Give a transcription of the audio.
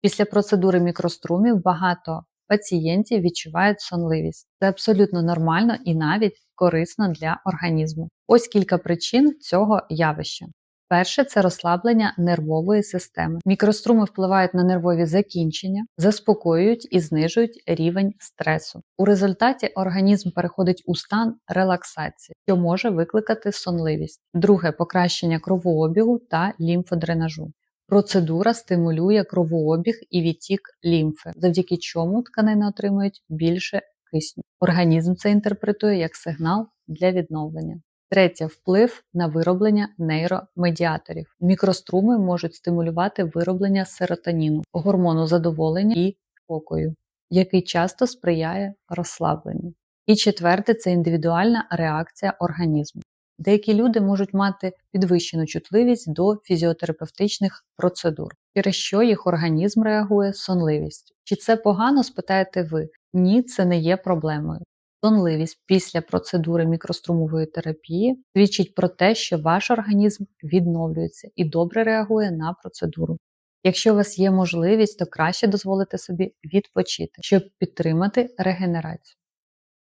Після процедури мікрострумів багато пацієнтів відчувають сонливість. Це абсолютно нормально і навіть корисно для організму. Ось кілька причин цього явища. Перше це розслаблення нервової системи. Мікроструми впливають на нервові закінчення, заспокоюють і знижують рівень стресу. У результаті організм переходить у стан релаксації, що може викликати сонливість. Друге покращення кровообігу та лімфодренажу. Процедура стимулює кровообіг і відтік лімфи, завдяки чому тканини отримують більше кисню. Організм це інтерпретує як сигнал для відновлення. Третє вплив на вироблення нейромедіаторів. Мікроструми можуть стимулювати вироблення серотоніну, гормону задоволення і спокою, який часто сприяє розслабленню. І четверте це індивідуальна реакція організму. Деякі люди можуть мати підвищену чутливість до фізіотерапевтичних процедур, через що їх організм реагує сонливістю. Чи це погано, спитаєте ви? Ні, це не є проблемою. Сонливість після процедури мікрострумової терапії свідчить про те, що ваш організм відновлюється і добре реагує на процедуру. Якщо у вас є можливість, то краще дозволити собі відпочити, щоб підтримати регенерацію.